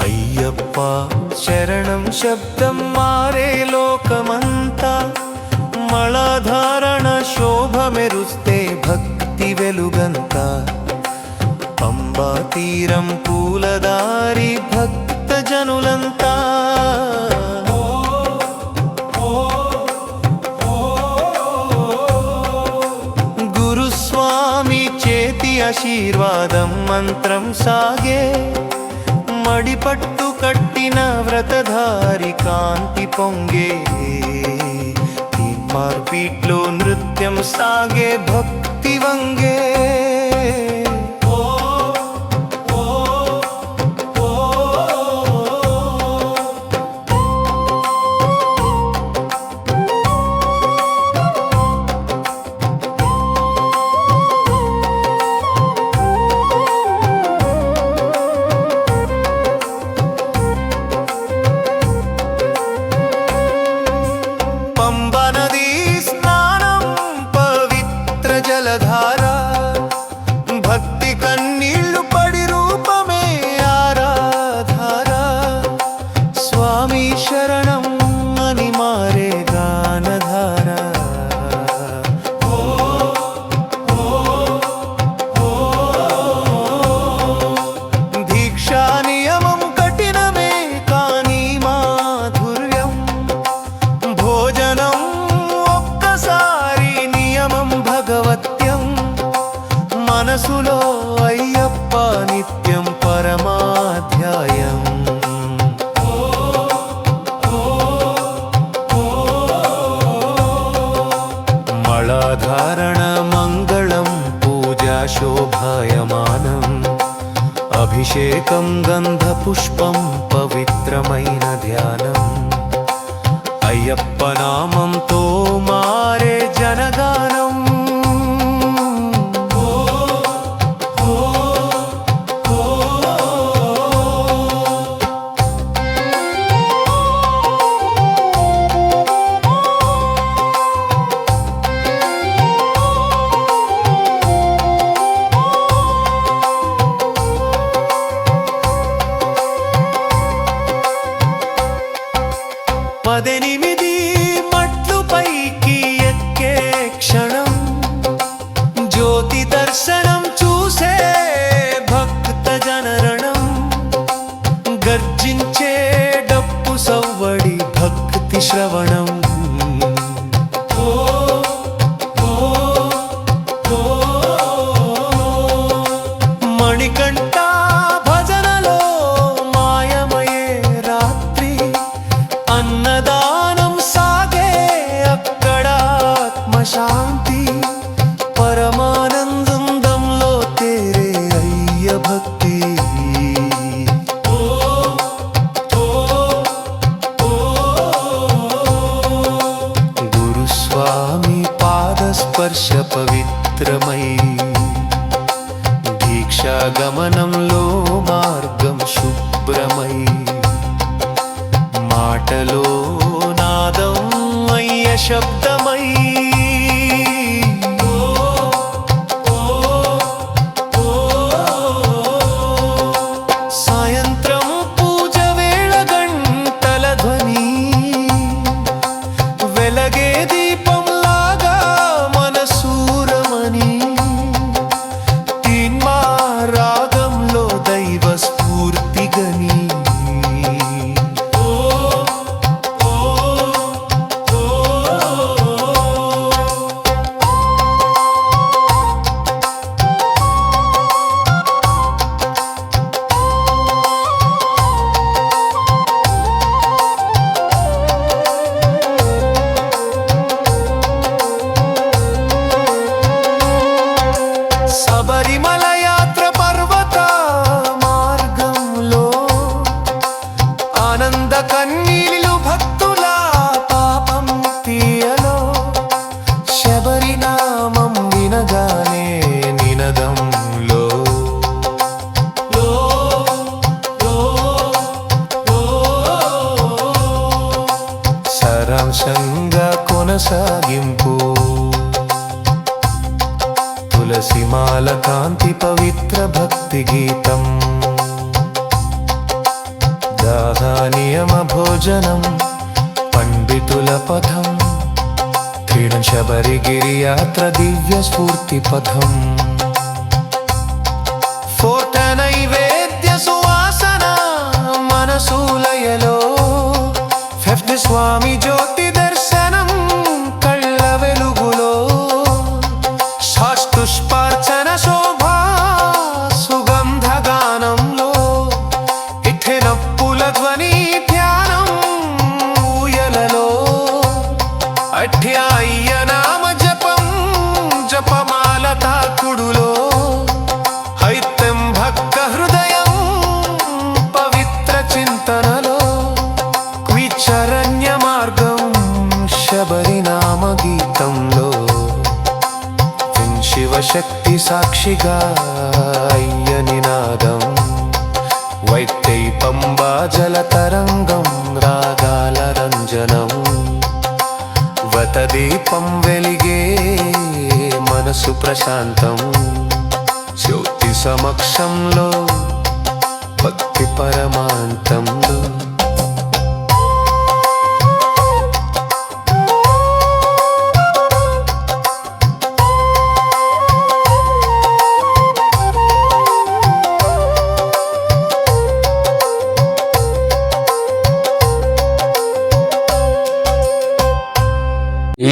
అయ్యప్ప శరణం శబ్దం మారే లోకమంతా. మళాధారణ శోభ మెరుస్తే భక్తి వెలుగంతా. పంబా తీరం పూలదారి భక్త జనులంతా గురుస్వామి చేతి ఆశీర్వాదం మంత్రం సాగే. మడిపట్టు కట్టిన వ్రతధారి కాంతి పొంగే మార్పీట్లో నృత్యం సాగే భక్తి వంగే స్వామి శోభాయమానం అభిషేకం గంధపుష్పం పవిత్రమైన ధ్యానం అయ్యప్ప నామంతో మారే పదెనిమిది మట్లు పైకి ఎక్కే క్షణం. జ్యోతి దర్శనం చూసే భక్త జనరణం. గర్జించే డప్పు సవ్వడి భక్తి శ్రవణం. భక్తి. గురుస్వామి పాదస్పర్శ పవిత్రమై. దీక్షాగమనం తులసిమాల పవిత్ర భక్తి గీతం. నియమ భోజనం పండితుల పథం క్రీడం శబరిగిరి యాత్ర దివ్య స్ఫూర్తి పథం. ఫోర్ట నైవేద్య సువాసన మనసూలయలో ఫిఫ్త్ స్వామి జో అఠ్యాయ్య నామ జపం జపమాల తాకుడులో హైత్యం భక్త హృదయం పవిత్ర చింతనలో క్విచరణ్య మార్గం శబరినామ గీతంలో శివశక్తి సాక్షిగా అయ్య నినాదం వైత్తై పంబా జల తరంగం రాగాల రంజనం. వతదీపం వెలిగే మనసు ప్రశాంతం. జ్యోతి సమక్షంలో భక్తి పరమాంతంలో